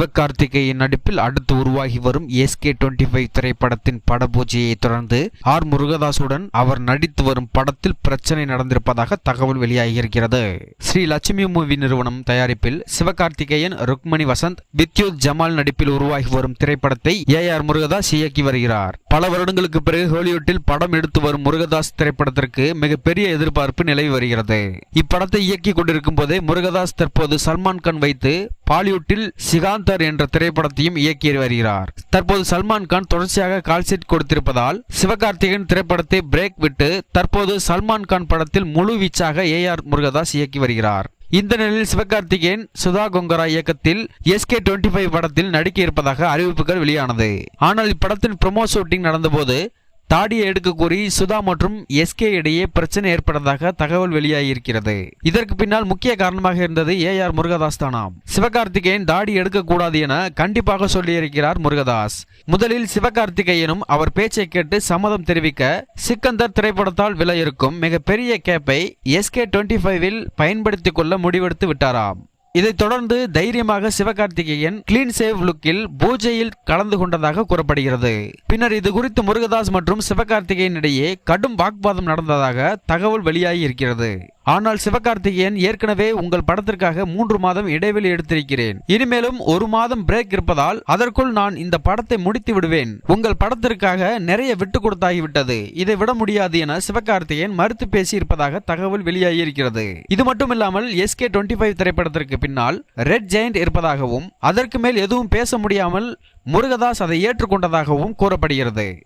சிவகார்த்திகேயன் நடிப்பில் அடுத்து உருவாகி வரும் எஸ்கே டுவெண்ட்டி ஃபைவ் திரைப்படத்தின் படபூஜையை தொடர்ந்து ஆர் முருகதாசுடன் அவர் நடித்து வரும் படத்தில் பிரச்சனை நடந்திருப்பதாக தகவல் வெளியாகியிருக்கிறது. ஸ்ரீ லட்சுமி மூவி நிறுவனம் தயாரிப்பில் சிவகார்த்திகேயன் ருக்மணி வசந்த் வித்யுத் ஜமால் நடிப்பில் உருவாகி வரும் திரைப்படத்தை ஏ ஆர் முருகதாஸ் இயக்கி வருகிறார். பல வருடங்களுக்கு பிறகு ஹாலிவுட்டில் படம் எடுத்து வரும் முருகதாஸ் திரைப்படத்திற்கு மிகப்பெரிய எதிர்பார்ப்பு நிலவி வருகிறது. இப்படத்தை இயக்கி கொண்டிருக்கும் போதே முருகதாஸ் தற்போது சல்மான் கான் வைத்து பாலிவுட்டில் சிகாந்தர் என்ற திரைப்படத்தையும் இயக்கி வருகிறார். தற்போது சல்மான் கான் தொடர்ச்சியாக கால்ஷீட் கொடுத்திருப்பதால் சிவகார்த்திகேயன் திரைப்படத்தை பிரேக் விட்டு தற்போது சல்மான் கான் படத்தில் முழு வீச்சாக ஏ ஆர் முருகதாஸ் இயக்கி வருகிறார். இந்த நிலையில் சிவகார்த்திகேயன் சுதா கொங்கரா இயக்கத்தில் எஸ்கே டுவெண்ட்டி ஃபைவ் படத்தில் நடிக்க இருப்பதாக அறிவிப்புகள் வெளியானது. ஆனால் இப்படத்தின் ப்ரொமோ ஷூட்டிங் நடந்தபோது தாடியை எடுக்க கோரி சுதா மற்றும் எஸ்கே இடையே பிரச்சனை ஏற்பட்டதாக தகவல் வெளியாகியிருக்கிறது. இதற்கு பின்னால் முக்கிய காரணமாக இருந்தது ஏ ஆர் முருகதாஸ் தானாம். சிவகார்த்திகேயன் தாடி எடுக்கக்கூடாது என கண்டிப்பாக சொல்லியிருக்கிறார் முருகதாஸ். முதலில் சிவகார்த்திகேயனும் அவர் பேச்சை கேட்டு சம்மதம் தெரிவிக்க சிக்கந்தர் திரைப்படத்தால் விலை இருக்கும் மிகப்பெரிய கேப்பை எஸ்கே டுவெண்ட்டி ஃபைவில் பயன்படுத்திக் கொள்ள முடிவெடுத்து விட்டாராம். இதைத் தொடர்ந்து தைரியமாக சிவகார்த்திகேயன் கிளீன் சேவ் லுக்கில் பூஜையில் கலந்து கொண்டதாக கூறப்படுகிறது. பின்னர் இது குறித்து முருகதாஸ் மற்றும் சிவகார்த்திகேயன் இடையே கடும் வாக்குவாதம் நடந்ததாக தகவல் வெளியாகி இருக்கிறது. ஆனால் சிவகார்த்திகேயன் ஏற்கனவே உங்கள் படத்திற்காக மூன்று மாதம் இடைவெளி எடுத்திருக்கிறேன். இனிமேலும் ஒரு மாதம் பிரேக் இருப்பதால் அதற்குள் நான் இந்த படத்தை முடித்து விடுவேன். உங்கள் படத்திற்காக நிறைய விட்டு கொடுத்தாகிவிட்டது. இதை விட முடியாது என சிவகார்த்திகேயன் மறுத்து பேசி இருப்பதாக தகவல் வெளியாகியிருக்கிறது. இது மட்டுமில்லாமல் எஸ்கே டுவெண்ட்டி ஃபைவ் திரைப்படத்திற்கு பின்னால் ரெட் ஜெயண்ட் இருப்பதாகவும் அதற்கு மேல் எதுவும் பேச முடியாமல் முருகதாஸ் அதை ஏற்றுக்கொண்டதாகவும் கூறப்படுகிறது.